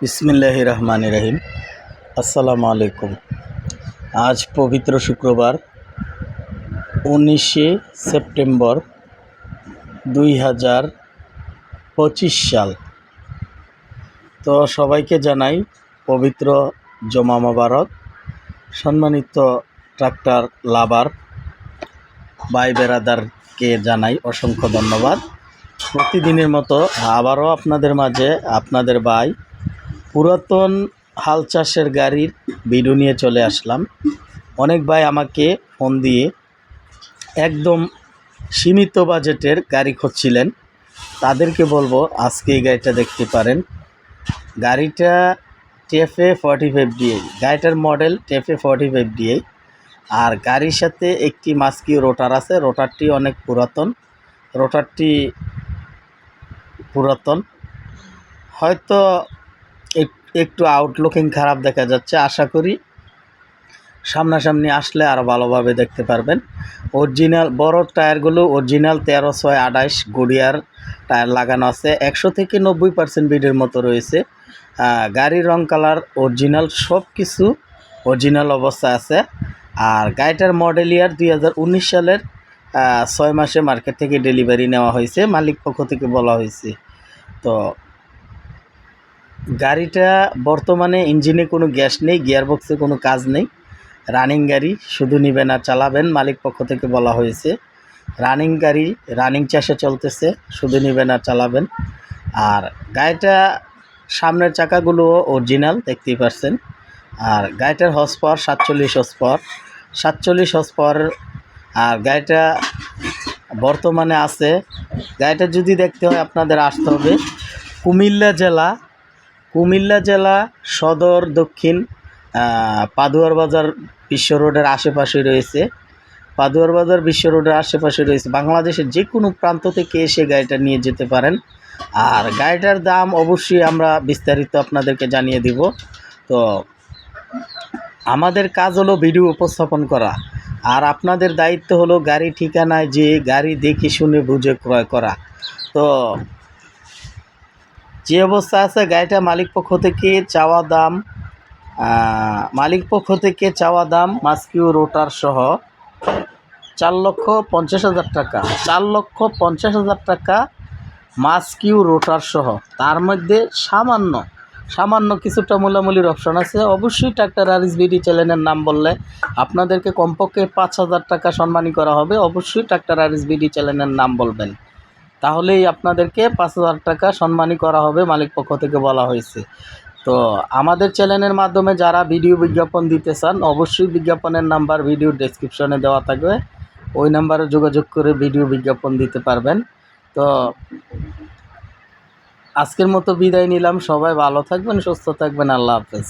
বিসমিল্লাহ রহমান রহিম। আসসালামু আলাইকুম। আজ পবিত্র শুক্রবার, উনিশে সেপ্টেম্বর দুই হাজার পঁচিশ সাল। তো সবাইকে জানাই পবিত্র জমা মোবারক। সম্মানিত ট্রাক্টর লাভার বাই বেরাদারকে জানাই অসংখ্য ধন্যবাদ। প্রতিদিনের মতো আবারও আপনাদের মাঝে, আপনাদের ভাই পুরাতন হাল চাষের গাড়ির ভিডিও নিয়ে চলে আসলাম। অনেক ভাই আমাকে ফোন দিয়ে একদম সীমিত বাজেটের গাড়ি খুঁজছিলেন। তাদেরকে বলব আজকে এই গাড়িটা দেখতে পারেন। গাড়িটা টেফে ফর্টি ফাইভ ডিএ গাড়িটার model TAFE forty five DA আর গাড়ির সাথে একটি মাস্কিও রোটার আছে রোটারটি অনেক পুরাতন। রোটারটি পুরাতন। হয়তো একটু আউটলুকিং খারাপ দেখা যাচ্ছে, আশা করি। সামনাসামনি আসলে আরও ভালোভাবে দেখতে পারবেন। অরিজিনাল বড় টায়ারগুলো অরিজিনাল তেরো ছয় আঠাইশ গুড়িয়ার টায়ার লাগানো আছে। একশো থেকে নব্বই পার্সেন্ট বিডের মতো রয়েছে। গাড়ির রং কালার অরিজিনাল সব কিছু অরিজিনাল অবস্থা আছে। আর গাড়িটার মডেল ইয়ার দুই হাজার উনিশ সালের ছয় মাসে মার্কেট থেকে ডেলিভারি নেওয়া হয়েছে। মালিক পক্ষ থেকে বলা হয়েছে। তো গাড়িটা বর্তমানে ইঞ্জিনে কোনো গ্যাস নেই, গিয়ারবক্সে কোনো কাজ নেই। রানিং গাড়ি শুধু নেবেন আর চালাবেন, মালিক পক্ষ থেকে বলা হয়েছে। রানিং গাড়ি, রানিং চাষে চলতেছে, শুধু নেবেন আর চালাবেন। আর গাড়িটা সামনের চাকাগুলো অরিজিনাল দেখতেই পারছেন। আর গাড়িটার হর্স পাওয়ার সাতচল্লিশ হর্স পাওয়ার সাতচল্লিশ হর্স পাওয়ার আর গাড়িটা বর্তমানে আছে। গাড়িটা যদি দেখতে হয় আপনাদের আসতে হবে কুমিল্লা জেলা কুমিল্লা জেলা সদর দক্ষিণ পাদুয়ার বাজার বিশ্ব রোডের আশেপাশে রয়েছে। পাদুয়ার বাজার বিশ্ব রোডের আশেপাশে রয়েছে। বাংলাদেশের যে কোনো প্রান্ত থেকে এসে গাড়িটা নিয়ে যেতে পারেন। আর গাড়িটার দাম অবশ্যই আমরা বিস্তারিত আপনাদেরকে জানিয়ে দিব। তো আমাদের কাজ হলো ভিডিও উপস্থাপন করা। আর আপনাদের দায়িত্ব হলো গাড়ি ঠিকানায় যে গাড়ি দেখে শুনে বুঝে ক্রয় করা। তো যে অবস্থা আছে গাড়িটা মালিক পক্ষ থেকে চাওয়া দাম মালিক পক্ষ থেকে চাওয়া দাম মাস্কিউ রোটার সহ চার লক্ষ পঞ্চাশ হাজার টাকা। চার লক্ষ পঞ্চাশ হাজার টাকা মাস্কিউ রোটার সহ। তার মধ্যে সামান্য সামান্য কিছুটা মূলামূলির অপশন আছে। অবশ্যই ট্রাক্টর আর বিডি চ্যানেলের নাম বললে আপনাদেরকে কমপক্ষে পাঁচ হাজার টাকা সম্মানী করা হবে। অবশ্যই ট্রাক্টর আর বিডি চ্যানেলের নাম বলবেন। তাহলেই আপনাদেরকে পাঁচ হাজার টাকা সম্মানী করা হবে মালিক পক্ষ থেকে বলা হয়েছে। তো আমাদের চ্যানেলের মাধ্যমে যারা ভিডিও বিজ্ঞাপন দিতে চান, অবশ্যই বিজ্ঞাপনের নাম্বার ভিডিও ডেসক্রিপশনে দেওয়া থাকবে। ওই নাম্বারে যোগাযোগ করে ভিডিও বিজ্ঞাপন দিতে পারবেন। তো আজকের মতো বিদায় নিলাম। সবাই ভালো থাকবেন, সুস্থ থাকবেন। আল্লাহ হাফেজ।